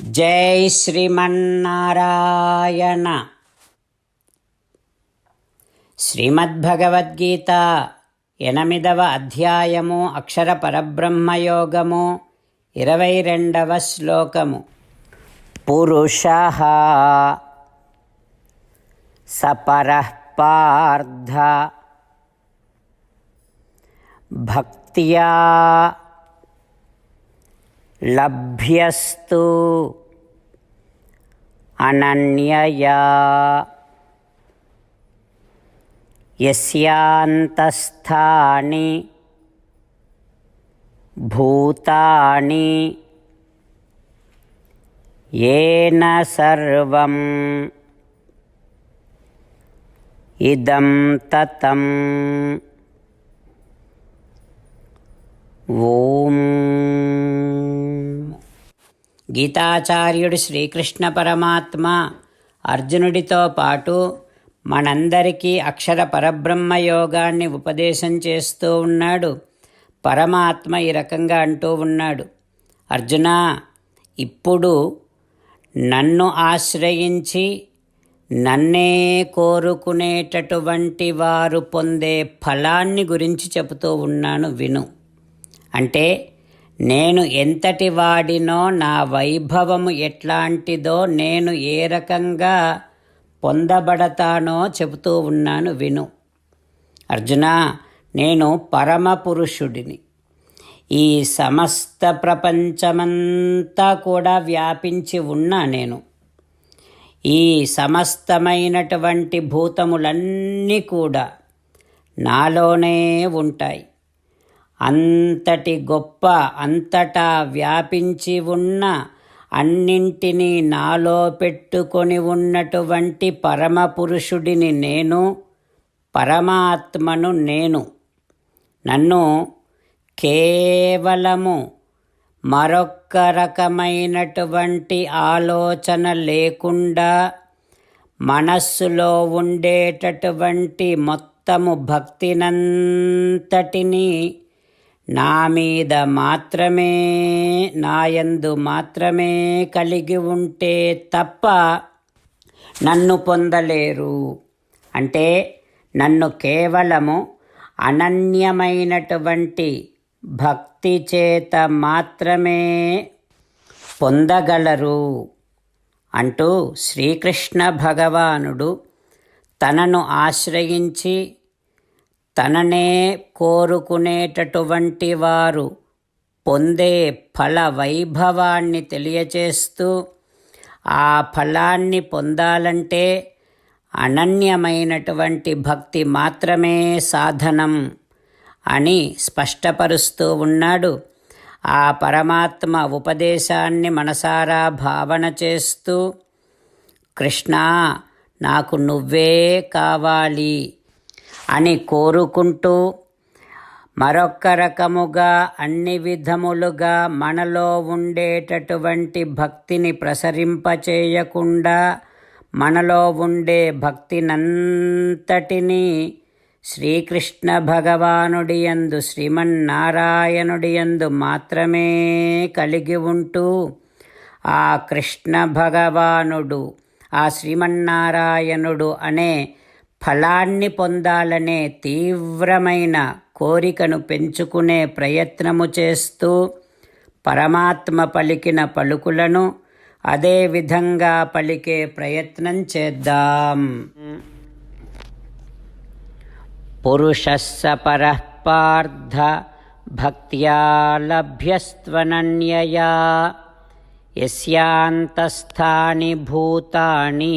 జై శ్రీమన్నారాయణ. శ్రీమద్భగవద్గీత ఎనిమిదవ అధ్యాయము అక్షర పరబ్రహ్మయోగము ఇరవై రెండవ శ్లోకము. పురుష సపర పార్థ భక్త్యా లభ్యస్తు అనన్యయా. యస్యాంతస్థాని భూతాని ఏన సర్వం. ఇదం తతం. ఓం. గీతాచార్యుడు శ్రీకృష్ణ పరమాత్మ అర్జునుడితో పాటు మనందరికీ అక్షర పరబ్రహ్మ యోగాన్ని ఉపదేశం చేస్తూ ఉన్నాడు. పరమాత్మ ఈ రకంగా అంటూ ఉన్నాడు. అర్జున ఇప్పుడు నన్ను ఆశ్రయించి నన్నే కోరుకునేటటువంటి వారు పొందే ఫలాన్ని గురించి చెబుతూ ఉన్నాను విను. అంటే నేను ఎంతటి వాడినో నా వైభవము ఎట్లాంటిదో నేను ఏ రకంగా పొందబడతానో చెబుతూ ఉన్నాను విను. అర్జున నేను పరమ పురుషుడిని. ఈ సమస్త ప్రపంచమంతా కూడా వ్యాపించి ఉన్నా నేను. ఈ సమస్తమైనటువంటి భూతములన్నీ కూడా నాలోనే ఉంటాయి. అంతటి గొప్ప అంతటా వ్యాపించి ఉన్న అన్నింటినీ నాలో పెట్టుకొని ఉన్నటువంటి పరమపురుషుడిని నేను పరమాత్మను నేను. నన్ను కేవలము మరొక్క రకమైనటువంటి ఆలోచన లేకుండా మనస్సులో ఉండేటటువంటి మొత్తము భక్తినంతటినీ నా మీద మాత్రమే నాయందు మాత్రమే కలిగి ఉంటే తప్ప నన్ను పొందలేరు. అంటే నన్ను కేవలము అనన్యమైనటువంటి భక్తి చేత మాత్రమే పొందగలరు అంటూ శ్రీకృష్ణ భగవానుడు తనను ఆశ్రయించి తననే కోరుకునేటటువంటి వారు పొందే ఫల వైభవాన్ని తెలియచేస్తూ ఆ ఫలాన్ని పొందాలంటే అనన్యమైనటువంటి భక్తి మాత్రమే సాధనం అని స్పష్టపరుస్తూ ఉన్నాడు. ఆ పరమాత్మ ఉపదేశాన్ని మనసారా భావన చేస్తూ కృష్ణా నాకు నువ్వే కావాలి. అని కోరుకుంటూ మరొక రకముగా అన్ని విధములుగా మనలో ఉండేటటువంటి భక్తిని ప్రసరింపచేయకుండా మనలో ఉండే భక్తినంతటినీ శ్రీకృష్ణ భగవానుడి యందు శ్రీమన్నారాయణుడి యందు మాత్రమే కలిగి ఉంటూ ఆ కృష్ణ భగవానుడు ఆ శ్రీమన్నారాయణుడు అనే ఫలాన్ని పొందాలనే తీవ్రమైన కోరికను పెంచుకునే ప్రయత్నము చేస్తూ పరమాత్మ పలికిన పలుకులను అదే విధంగా పలికే ప్రయత్నం చేద్దాం. పురుషస్స పరః పార్థ భక్త్యా లభ్యస్త్వనన్యయా యస్యాంతస్థాని భూతాని